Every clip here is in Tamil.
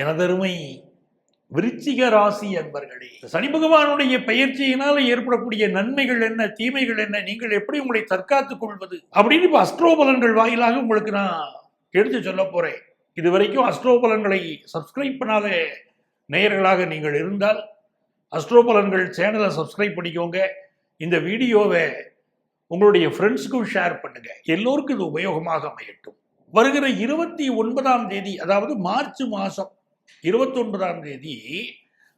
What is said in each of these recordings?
எனதருமை விருச்சிக ராசி அன்பர்களே சனி பகவானுடைய பயிற்சியினால் ஏற்படக்கூடிய நன்மைகள் என்ன தீமைகள் என்ன நீங்கள் எப்படி உங்களை தற்காத்துக் கொள்வது அப்படின்னு இப்ப அஸ்ட்ரோபலன்கள் வாயிலாக உங்களுக்கு நான் எடுத்து சொல்ல போறேன். இது வரைக்கும் அஸ்ட்ரோபலன்களை சப்ஸ்கிரைப் பண்ணாத நேயர்களாக நீங்கள் இருந்தால் அஸ்ட்ரோபலன்கள் சேனலை சப்ஸ்கிரைப் பண்ணிக்கோங்க. இந்த வீடியோவை உங்களுடைய ஃப்ரெண்ட்ஸுக்கும் ஷேர் பண்ணுங்க. எல்லோருக்கும் இது உபயோகமாக அமையட்டும். வருகிற இருபத்தி ஒன்பதாம் தேதி அதாவது மார்ச் மாதம் இருபத்தொன்பதாம் தேதி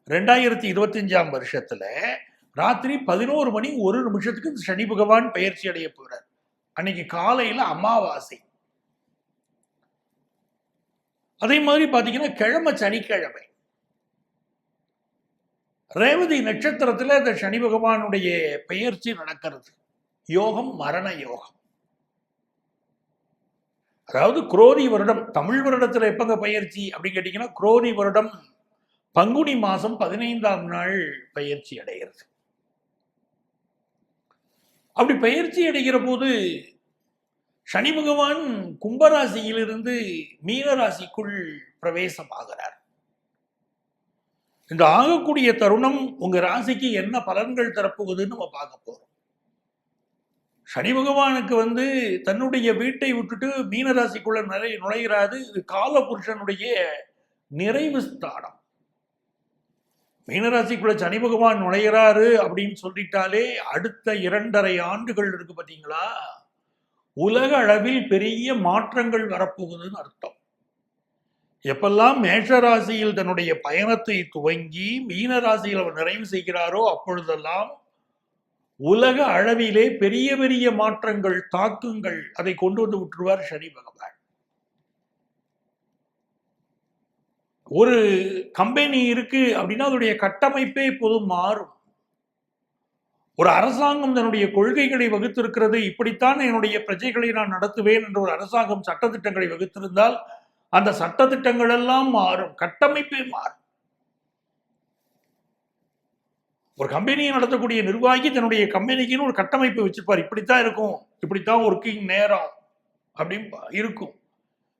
ரெண்டாயிரத்தி இருபத்தஞ்சாம் வருஷத்துல ராத்திரி பதினோரு மணி ஒரு நிமிஷத்துக்கு சனி பகவான் பயிற்சி அடைய போறார். அன்னைக்கு காலையில அமாவாசை. அதே மாதிரி பாத்தீங்கன்னா கிழமை சனிக்கிழமை. ரேவதி நட்சத்திரத்துல இந்த சனி பகவானுடைய பெயர்ச்சி நடக்கிறது. யோகம் மரண யோகம். அதாவது குரோதி வருடம் தமிழ் வருடத்தில் எப்பங்க பயிற்சி அப்படின்னு கேட்டிங்கன்னா குரோதி வருடம் பங்குனி மாதம் பதினைந்தாம் நாள் பயிற்சி அடைகிறது. அப்படி பயிற்சி அடைகிற போது சனி பகவான் கும்பராசியிலிருந்து மீனராசிக்குள் பிரவேசமாகிறார். இந்த ஆகக்கூடிய தருணம் உங்க ராசிக்கு என்ன பலன்கள் தரப்போகுதுன்னு நம்ம பார்க்க போறோம். சனி பகவானுக்கு வந்து தன்னுடைய வீட்டை விட்டுட்டு மீனராசிக்குள்ள நிறை நுழைகிறாது இது கால புருஷனுடைய நிறைவு ஸ்தானம். மீனராசிக்குள்ள சனி பகவான் நுழைகிறாரு அப்படின்னு சொல்லிட்டாலே அடுத்த இரண்டரை ஆண்டுகள் இருக்கு பார்த்தீங்களா உலக அளவில் பெரிய மாற்றங்கள் வரப்போகுதுன்னு அர்த்தம். எப்பெல்லாம் மேஷராசியில் தன்னுடைய பயணத்தை துவங்கி மீனராசியில் அவர் நிறைவு செய்கிறாரோ அப்பொழுதெல்லாம் உலக அளவிலே பெரிய பெரிய மாற்றங்கள் தாக்கங்கள் அதை கொண்டு வந்து விட்டுருவார் சனி பகவான். ஒரு கம்பெனி இருக்கு அப்படின்னா அதனுடைய கட்டமைப்பே இப்போது மாறும். ஒரு அரசாங்கம் தன்னுடைய கொள்கைகளை வகுத்திருக்கிறது இப்படித்தான் என்னுடைய பிரஜைகளை நான் நடத்துவேன் என்ற ஒரு அரசாங்கம் சட்டத்திட்டங்களை வகுத்திருந்தால் அந்த சட்டத்திட்டங்கள் எல்லாம் மாறும் கட்டமைப்பே மாறும். ஒரு கம்பெனியை நடத்தக்கூடிய நிர்வாகி தன்னுடைய கம்பெனிக்குன்னு ஒரு கட்டமைப்பு வச்சிருப்பார். இப்படித்தான் இருக்கும். இப்படித்தான் ஒர்க்கிங் நேரம் அப்படின்னு இருக்கும்.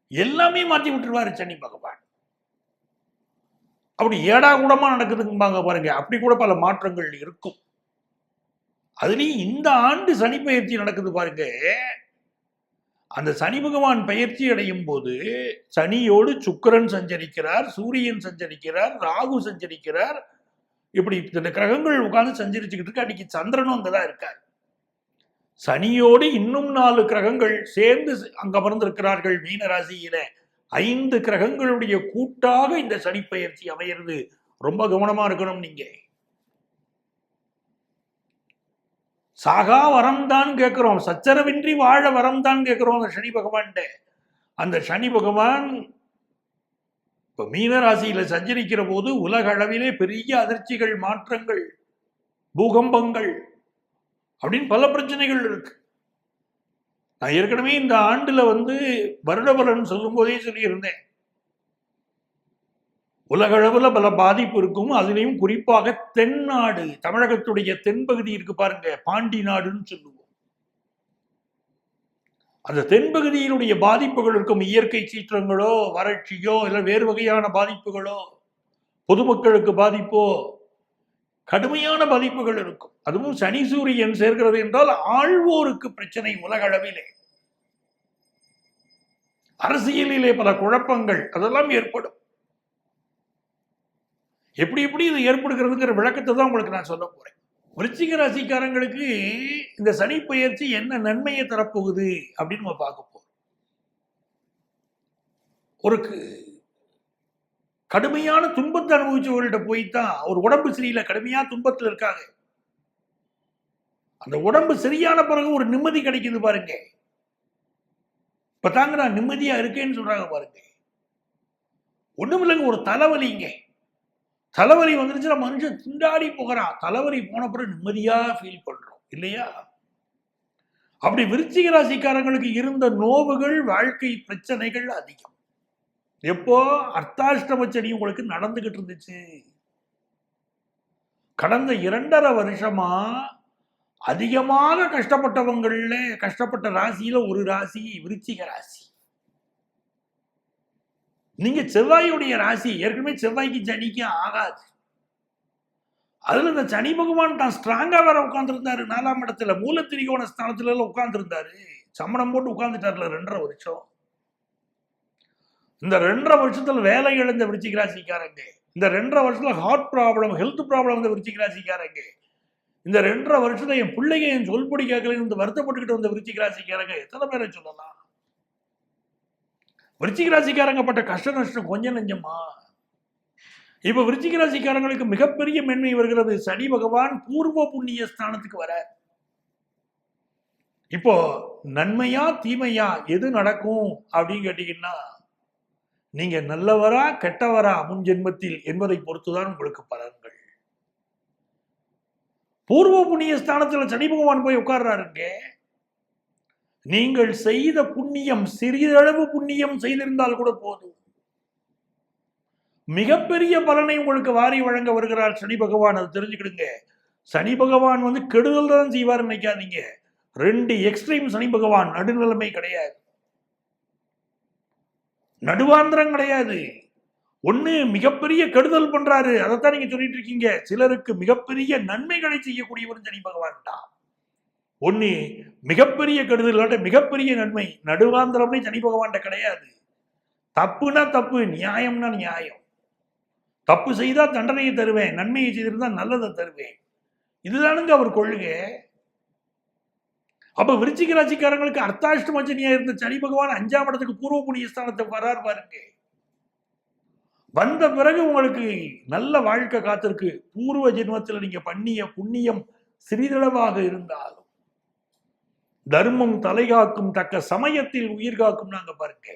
எல்லாமே மாற்றி விட்டுருவாரு சனி பகவான். அப்படி ஏடா கூடமா நடக்குதும்பாங்க பாருங்க. அப்படி கூட பல மாற்றங்கள் இருக்கும். அதுலயும் இந்த ஆண்டு சனி பயிற்சி நடக்குது பாருங்க. அந்த சனி பகவான் பயிற்சி அடையும் போது சனியோடு சுக்கிரன் சஞ்சரிக்கிறார் சூரியன் சஞ்சரிக்கிறார் ராகு சஞ்சரிக்கிறார் இப்படி இந்த கிரகங்கள் உட்கார்ந்து சஞ்சரிச்சுக்கிட்டு இருக்கு. அன்னைக்கு சந்திரனும் அங்கதான் இருக்கார். சனியோடு இன்னும் நாலு கிரகங்கள் சேர்ந்து அங்க அமர்ந்திருக்கிறார்கள் மீன ராசியில ஐந்து கிரகங்களுடைய கூட்டாக இந்த சனி பயிற்சி அமையிறது. ரொம்ப கவனமா இருக்கணும் நீங்க. சாகா வரம் தான் கேட்கிறோம். சச்சரவின்றி வாழ வரம் தான் கேட்கிறோம் அந்த சனி பகவான்கிட்ட. அந்த சனி பகவான் இப்ப மீன ராசியில சஞ்சரிக்கிற போது உலக அளவிலே பெரிய அதிர்ச்சிகள் மாற்றங்கள் பூகம்பங்கள் அப்படின்னு பல பிரச்சனைகள் இருக்கு. நான் ஏற்கனவே இந்த ஆண்டுல வந்து வருட பலன் சொல்லும் போதே சொல்லியிருந்தேன். உலக அளவுல பல பாதிப்பு இருக்கும். அதுலேயும் குறிப்பாக தென்னாடு தமிழகத்துடைய தென்பகுதி இருக்கு பாருங்க பாண்டி நாடுன்னு சொல்லுவோம். அந்த தென்பகுதியினுடைய பாதிப்புகள் இருக்கும் இயற்கை சீற்றங்களோ வறட்சியோ இல்லை வேறு வகையான பாதிப்புகளோ பொதுமக்களுக்கு பாதிப்போ கடுமையான பாதிப்புகள் இருக்கும். அதுவும் சனி சூரியன் சேர்க்கிறது என்றால் ஆழ்வோருக்கு பிரச்சனை உலகளவிலே அரசியலிலே பல குழப்பங்கள் அதெல்லாம் ஏற்படும். எப்படி எப்படி இது ஏற்படுகிறதுங்கிற விளக்கத்தை தான் உங்களுக்கு நான் சொல்ல போறேன். விருச்சிக ராசிக்காரங்களுக்கு இந்த சனி பயிற்சி என்ன நன்மையை தரப்போகுது அப்படின்னு நம்ம பார்க்க போறோம். ஒரு கடுமையான துன்பத்தை அனுபவிச்சவர்கள்ட்ட போய் தான் ஒரு உடம்பு சரியில்லை கடுமையா துன்பத்தில் இருக்காங்க. அந்த உடம்பு சரியான பிறகு ஒரு நிம்மதி கிடைக்குது பாருங்க. இப்ப தாங்க நான் நிம்மதியா இருக்கேன்னு சொல்றாங்க பாருங்க. ஒண்ணும் இல்லைங்க ஒரு தலைவலிங்க. தலைவலி வந்துருச்சுன்னா மனுஷன் திண்டாடி போகிறான். தலைவலி போன நிம்மதியாக நிம்மதியா ஃபீல் பண்ணுறோம் இல்லையா? அப்படி விருச்சிக ராசிக்காரங்களுக்கு இருந்த நோவுகள் வாழ்க்கை பிரச்சனைகள் அதிகம். எப்போ? அர்த்தாஷ்டம செடி உங்களுக்கு நடந்துகிட்டு இருந்துச்சு. கடந்த இரண்டரை வருஷமா அதிகமாக கஷ்டப்பட்டவங்கள்ல கஷ்டப்பட்ட ராசியில ஒரு ராசி விருச்சிக ராசி. நீங்க செவ்வாயுடைய ராசி ஏற்கனவே செவ்வாய்க்கு சனிக்கு ஆகாது. அதுல இந்த சனி பகவான் தான் ஸ்ட்ராங்கா வேற உட்கார்ந்துருந்தாரு. நாலாம் இடத்துல மூல திரிகோண ஸ்தானத்துல எல்லாம் உட்கார்ந்துருந்தாரு. சமணம் போட்டு உட்கார்ந்துட்டார்ல ரெண்டரை வருஷம். இந்த ரெண்டரை வருஷத்துல வேலை இழந்த விருச்சிக ராசிக்காரங்க. இந்த ரெண்டரை வருஷத்துல ஹார்ட் ப்ராப்ளம் ஹெல்த் ப்ராப்ளம் வந்து விருச்சிக ராசிக்காரங்க. இந்த ரெண்டரை வருஷத்துல என் பிள்ளைங்க என் சொல்படி கேட்கல இந்த வருத்தப்பட்டுக்கிட்டு வந்த விருச்சிக ராசிக்காரங்க எத்தனை பேரை சொல்லலாம்? விருச்சிக ராசிக்காரங்க பட்ட கஷ்ட நஷ்டம் கொஞ்சம் நெஞ்சமா? இப்போ விருச்சிக ராசிக்காரங்களுக்கு மிகப்பெரிய மென்மை வருகிறது. சனி பகவான் பூர்வ புண்ணிய ஸ்தானத்துக்கு வர. இப்போ நன்மையா தீமையா எது நடக்கும் அப்படின்னு கேட்டீங்கன்னா நீங்க நல்லவரா கெட்டவரா முன் ஜென்மத்தில் என்பதை பொறுத்துதான் உங்களுக்கு பலன்கள். பூர்வ புண்ணிய ஸ்தானத்துல சனி பகவான் போய் உட்கார்றாருங்க நீங்கள் செய்த புண்ணியம் சிறிதளவு புண்ணியம் செய்திருந்தால் கூட போதும். மிகப்பெரிய பலனை உங்களுக்கு வாரி வழங்க வருகிறார் சனி பகவான். அதை தெரிஞ்சுக்கிடுங்க. சனி பகவான் வந்து கெடுதல் தான் செய்வார் நினைக்காதீங்க. ரெண்டு எக்ஸ்ட்ரீம் சனி பகவான் நடுநிலைமை கிடையாது. நடுவாந்திரம் கிடையாது. ஒண்ணு மிகப்பெரிய கெடுதல் பண்றாரு. அதைத்தான் நீங்க சொல்லிட்டு இருக்கீங்க. சிலருக்கு மிகப்பெரிய நன்மைகளை செய்யக்கூடியவரும் சனி பகவான் தான். ஒண்ணு மிகப்பெரிய கெடுதல் இல்லாட்ட மிகப்பெரிய நன்மை. நடுவாந்திரம்னு சனி பகவான்கிட்ட கிடையாது. தப்புனா தப்பு நியாயம்னா நியாயம். தப்பு செய்தா தண்டனையை தருவேன் நன்மையை செய்திருந்தால் நல்லதை தருவேன். இதுதானுங்க அவர் கொள்கை. அப்போ விருச்சிக ராசிக்காரங்களுக்கு அர்த்தாஷ்டமச்சனியாக இருந்த சனி பகவான் அஞ்சாம் இடத்துக்கு பூர்வ புண்ணிய ஸ்தானத்தை வரார் பாருங்க. வந்த பிறகு உங்களுக்கு நல்ல வாழ்க்கை காத்திருக்கு. பூர்வ ஜென்மத்தில் நீங்க பண்ணிய புண்ணியம் சிறிதளவாக இருந்தாலும் தர்மம் தலைகாக்கும் தக்க சமயத்தில் உயிர் காக்கும் நாங்க பாருங்க.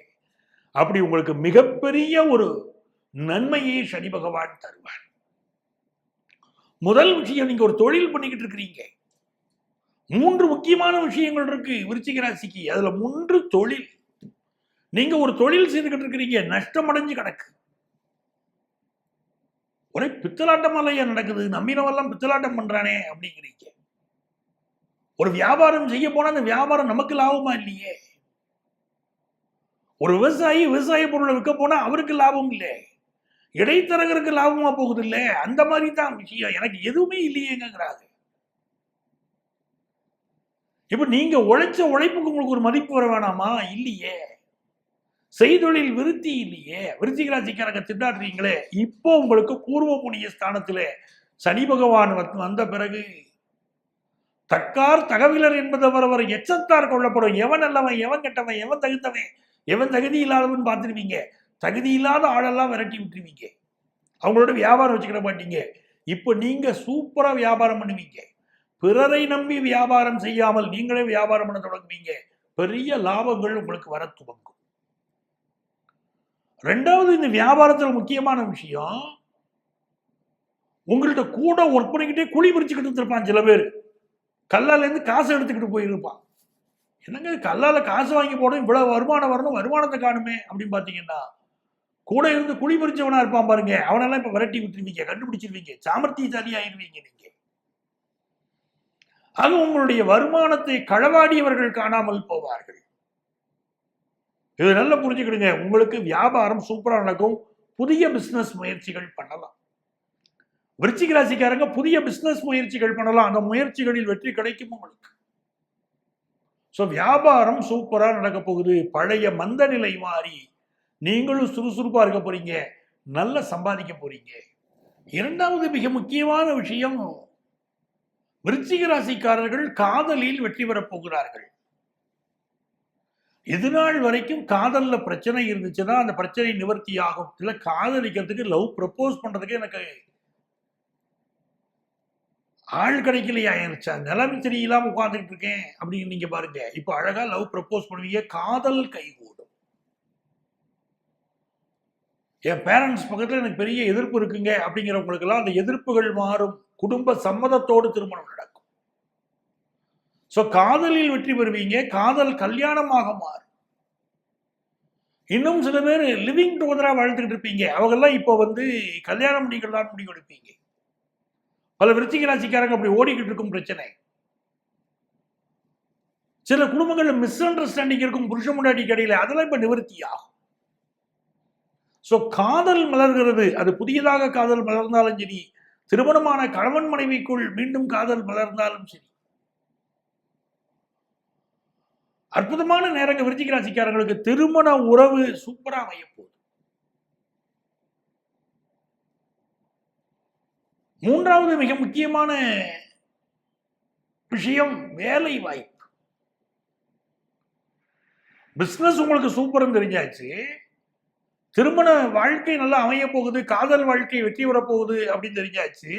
அப்படி உங்களுக்கு மிகப்பெரிய ஒரு நன்மையை சனி பகவான் தருவார். முதல் விஷயம் நீங்க ஒரு தொழில் பண்ணிக்கிட்டு இருக்கிறீங்க. மூன்று முக்கியமான விஷயங்கள் இருக்கு விருச்சிக ராசிக்கு. அதுல மூன்று தொழில். நீங்க ஒரு தொழில் செய்துகிட்டு இருக்கிறீங்க நஷ்டம் அடைஞ்சு கிடக்கு. ஒரே பித்தலாட்டம் இல்லையா நடக்குது? நம்பினவெல்லாம் பித்தலாட்டம் பண்றானே அப்படிங்கிறீங்க. ஒரு வியாபாரம் செய்ய போனா அந்த வியாபாரம் நமக்கு லாபமா இல்லையே? ஒரு விவசாயி விவசாய பொருளை விற்க போனா அவருக்கு லாபம் இல்லை. இடைத்தரகருக்கு லாபமா போகுது இல்லை அந்த மாதிரி தான் விஷயம். எனக்கு எதுவுமே இல்லையேங்கிறாங்க. இப்ப நீங்க உழைச்ச உழைப்புக்கு உங்களுக்கு ஒரு மதிப்பு வர வேணாமா? இல்லையே. செய்தொழில் விருத்தி இல்லையே. விருத்திகராசிக்காரங்க திண்டாடுறீங்களே. இப்போ உங்களுக்கு பூர்வ புண்ணிய ஸ்தானத்துல சனி பகவான் வந்த பிறகு தக்கார் தகவலர் என்பதவர் அவர் எச்சத்தார் கொள்ளப்படும். எவன் நல்லவன் எவன் கெட்டவன் எவன் தகுந்தவன் எவன் தகுதி இல்லாதவன் பார்த்துருவீங்க தகுதி இல்லாத ஆளெல்லாம் விரட்டி விட்டுருவீங்க. அவங்களோட வியாபாரம் வச்சுக்கிட மாட்டீங்க. இப்போ நீங்கள் சூப்பராக வியாபாரம் பண்ணுவீங்க. பிறரை நம்பி வியாபாரம் செய்யாமல் நீங்களே வியாபாரம் பண்ண தொடங்குவீங்க. பெரிய லாபங்கள் உங்களுக்கு வர துவங்கும். ரெண்டாவது இந்த வியாபாரத்தில் முக்கியமான விஷயம் உங்கள்கிட்ட கூட ஒர்க் பண்ணிக்கிட்டே குழி பிரிச்சுக்கிட்டு இருந்திருப்பான் சில பேர். கல்லால இருந்து காசு எடுத்துக்கிட்டு போயிருப்பான். என்னங்க கல்லால காசு வாங்கி போடும் இவ்வளவு வருமானம் வரணும் வருமானத்தை காணுமே அப்படின்னு பார்த்தீங்கன்னா கூட இருந்து குழி பறிச்சவனா இருப்பான் பாருங்க. அவனெல்லாம் இப்ப விரட்டி விட்டுருவீங்க கண்டுபிடிச்சிருவீங்க சாமர்த்தியசாலி ஆயிருவீங்க நீங்க. அது உங்களுடைய வருமானத்தை களவாடியவர்கள் காணாமல் போவார்கள். இது நல்லா புரிஞ்சுக்கிடுங்க. உங்களுக்கு வியாபாரம் சூப்பரா நடக்கும். புதிய பிசினஸ் முயற்சிகள் பண்ணலாம். விருச்சிக ராசிக்காரங்க புதிய பிசினஸ் முயற்சிகள் பண்ணலாம். அந்த முயற்சிகளில் வெற்றி கிடைக்கும் உங்களுக்கு. ஸோ வியாபாரம் சூப்பரா நடக்க போகுது. பழைய மந்த நிலை மாறி நீங்களும் சுறுசுறுப்பா இருக்க போறீங்க. நல்ல சம்பாதிக்க போறீங்க. இரண்டாவது மிக முக்கியமான விஷயம் விருச்சிக ராசிக்காரர்கள் காதலில் வெற்றி பெறப் போகிறார்கள். எதுநாள் வரைக்கும் காதல்ல பிரச்சனை இருந்துச்சுன்னா அந்த பிரச்சனை நிவர்த்தி ஆகும். இல்லை காதலிக்கிறதுக்கு லவ் ப்ரப்போஸ் பண்றதுக்கு எனக்கு ஆள் கிடைக்கலையா? எனக்கு நிலம் சரியில்லாம உட்கார்ந்துட்டு இருக்கேன் அப்படின்னு நீங்க பாருங்க. இப்போ அழகா லவ் ப்ரப்போஸ் பண்ணுவீங்க காதல் கைகூடும். என் பேரண்ட்ஸ் பக்கத்துல எனக்கு பெரிய எதிர்ப்பு இருக்குங்க. அப்படிங்கிறவங்களுக்கு எல்லாம் அந்த எதிர்ப்புகள் மாறும். குடும்ப சம்மதத்தோடு திருமணம் நடக்கும். சோ காதலில் வெற்றி பெறுவீங்க. காதல் கல்யாணமாக மாறும். இன்னும் சில பேர் லிவிங் டுகெதரா வாழ்ந்துகிட்டு இருப்பீங்க அவங்கெல்லாம் இப்போ வந்து கல்யாணம் பண்ணிக்கலாம் முடிவு எடுப்பீங்க பல விருச்சிக ராசிக்காரங்க அப்படி ஓடிக்கிட்டு இருக்கும் பிரச்சனை. சில குடும்பங்களில் மிஸ் அண்டர்ஸ்டாண்டிங் இருக்கும் புருஷ முன்னாடி கடையில் அதெல்லாம் இப்ப நிவர்த்தி ஆகும். ஸோ காதல் மலர்கிறது. அது புதியதாக காதல் மலர்ந்தாலும் சரி திருமணமான கணவன் மனைவிக்குள் மீண்டும் காதல் மலர்ந்தாலும் சரி. அற்புதமான நேரங்க விருச்சிக ராசிக்காரங்களுக்கு திருமண உறவு சூப்பரா அமையப்போகுது மூன்றாவது மிக முக்கியமான விஷயம் வேலை வாய்ப்பு பிஸ்னஸ் உங்களுக்கு சூப்பர்னு தெரிஞ்சாச்சு. திருமண வாழ்க்கை நல்லா அமைய போகுது காதல் வாழ்க்கை வெற்றி வரப்போகுது அப்படின்னு தெரிஞ்சாச்சு.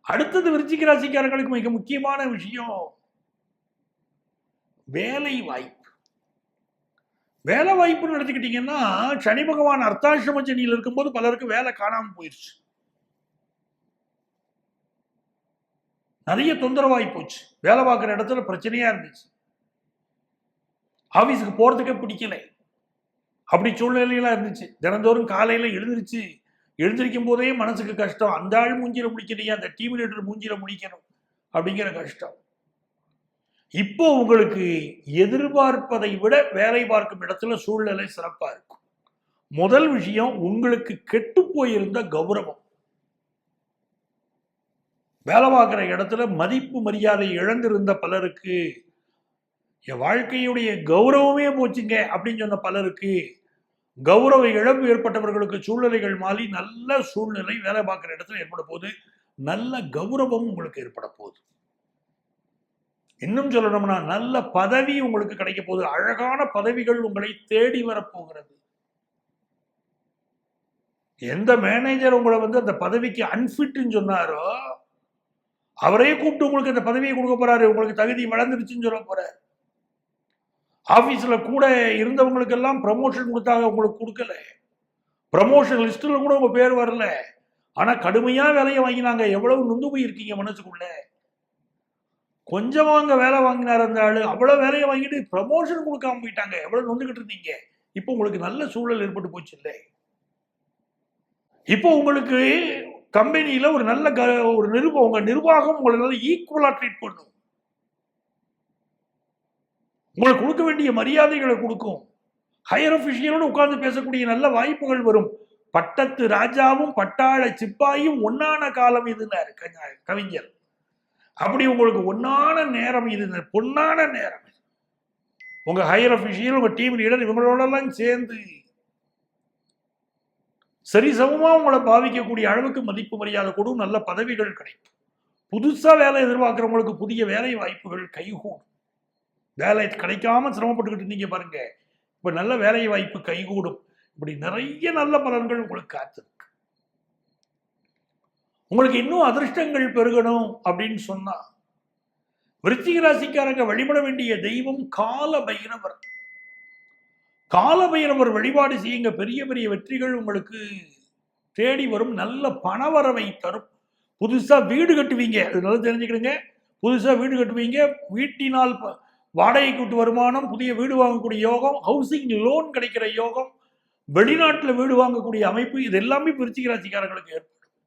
அடுத்தது விருச்சிக ராசிக்காரர்களுக்கு மிக முக்கியமான விஷயம் வேலை வாய்ப்பு வேலை வாய்ப்புன்னு எடுத்துக்கிட்டீங்கன்னா சனி பகவான் அர்த்தாசிரம சனியில் இருக்கும்போது பலருக்கு வேலை காணாமல் போயிடுச்சு நிறைய தொந்தரவாகி போச்சு. வேலை பார்க்குற இடத்துல பிரச்சனையாக இருந்துச்சு. ஆஃபீஸுக்கு போகிறதுக்கே பிடிக்கல. அப்படி சூழ்நிலையெல்லாம் இருந்துச்சு. தினந்தோறும் காலையில் எழுந்திருச்சு எழுந்திருக்கும் போதே மனசுக்கு கஷ்டம். அந்த ஆள் மூஞ்சில முடிக்கலையே? அந்த டீம் லீடர் மூஞ்சில முடிக்கணும் அப்படிங்கிற கஷ்டம். இப்போ உங்களுக்கு எதிர்பார்ப்பதை விட வேலை பார்க்கும் இடத்துல சூழ்நிலை சிறப்பாக இருக்கும். முதல் விஷயம் உங்களுக்கு கெட்டு போயிருந்த கௌரவம். வேலை பார்க்குற இடத்துல மதிப்பு மரியாதை இழந்திருந்த பலருக்கு என் வாழ்க்கையுடைய கௌரவமே போச்சுங்க அப்படின்னு சொன்ன பலருக்கு கௌரவ இழப்பு ஏற்பட்டவர்களுக்கு சூழ்நிலைகள் மாறி நல்ல சூழ்நிலை வேலை பார்க்குற இடத்துல ஏற்பட போகுது. நல்ல கௌரவம் உங்களுக்கு ஏற்பட போகுது. இன்னும் சொல்லணும்னா நல்ல பதவி உங்களுக்கு கிடைக்க போகுது. அழகான பதவிகள் உங்களை தேடி வரப்போகிறது. எந்த மேனேஜர் உங்களை வந்து அந்த பதவிக்கு அன்ஃபிட்னு சொன்னாரோ அவரே கூப்பிட்டு உங்களுக்கு இந்த பதவியை கொடுக்க போறாரு உங்களுக்கு தகுதி வளர்ந்துருச்சுன்னு சொல்ல போறாரு. ஆஃபீஸில் கூட இருந்தவங்களுக்கெல்லாம் ப்ரமோஷன் கொடுத்தாங்க உங்களுக்கு கொடுக்கல. ப்ரமோஷன் லிஸ்ட்டில் கூட உங்கள் பேர் வரல. ஆனால் கடுமையாக வேலையை வாங்கினாங்க. எவ்வளவு நொந்து போயிருக்கீங்க மனசுக்குள்ள? கொஞ்சமாங்க வேலை வாங்கினார் அந்த ஆள். அவ்வளோ வேலையை வாங்கிட்டு ப்ரமோஷன் கொடுக்காம போயிட்டாங்க. எவ்வளோ நொந்துக்கிட்டு இருந்தீங்க? இப்போ உங்களுக்கு நல்ல சூழல் ஏற்பட்டு போச்சு இல்லை? இப்போ உங்களுக்கு கம்பெனியில் ஒரு நல்ல க- ஒரு நிருபம் உங்கள் நிர்வாகம் உங்களை நல்ல ஈக்குவலாக ட்ரீட் பண்ணும். உங்களுக்கு கொடுக்க வேண்டிய மரியாதைகளை கொடுக்கும். ஹையர் அஃபிஷியலோடு உட்கார்ந்து பேசக்கூடிய நல்ல வாய்ப்புகள் வரும். பட்டத்து ராஜாவும் பட்டாள சிப்பாயும் ஒன்னான காலம் இதுன்னாரு கவிஞர். அப்படி உங்களுக்கு ஒன்னான நேரம் இது பொன்னான நேரம். உங்கள் ஹையர் அஃபிஷியல் உங்கள் டீம் லீடர் இவங்களோடலாம் சேர்ந்து சரிசமமா உங்களை பாவிக்கக்கூடிய அளவுக்கு மதிப்பு மரியாதை கூடும் நல்ல பதவிகள் கிடைக்கும். புதுசா வேலை எதிர்பார்க்கிறவங்களுக்கு புதிய வேலை வாய்ப்புகள் கைகூடும். வேலை கிடைக்காம சிரமப்பட்டுக்கிட்டு இருந்தீங்க பாருங்க. இப்ப நல்ல வேலை வாய்ப்பு கைகூடும். இப்படி நிறைய நல்ல பலன்கள் உங்களுக்கு காத்திருக்கு. உங்களுக்கு இன்னும் அதிர்ஷ்டங்கள் பெருகணும் அப்படின்னு சொன்னா விருச்சிக ராசிக்காரங்க வழிபட வேண்டிய தெய்வம் கால பைரவர் காலபைரவர் வழிபாடு செய்யுங்க. பெரிய பெரிய வெற்றிகள் உங்களுக்கு தேடி வரும். நல்ல பணவரவை தரும். புதுசாக வீடு கட்டுவீங்க. அது நல்லா தெரிஞ்சுக்கிடுங்க. புதுசாக வீடு கட்டுவீங்க. வீட்டினால் வாடகை வாடகைக்கு விட்டு வருமானம் புதிய வீடு வாங்கக்கூடிய யோகம் ஹவுசிங் லோன் கிடைக்கிற யோகம் வெளிநாட்டில் வீடு வாங்கக்கூடிய அமைப்பு இது எல்லாமே விருச்சிக ராசிக்காரங்களுக்கு ஏற்படும்.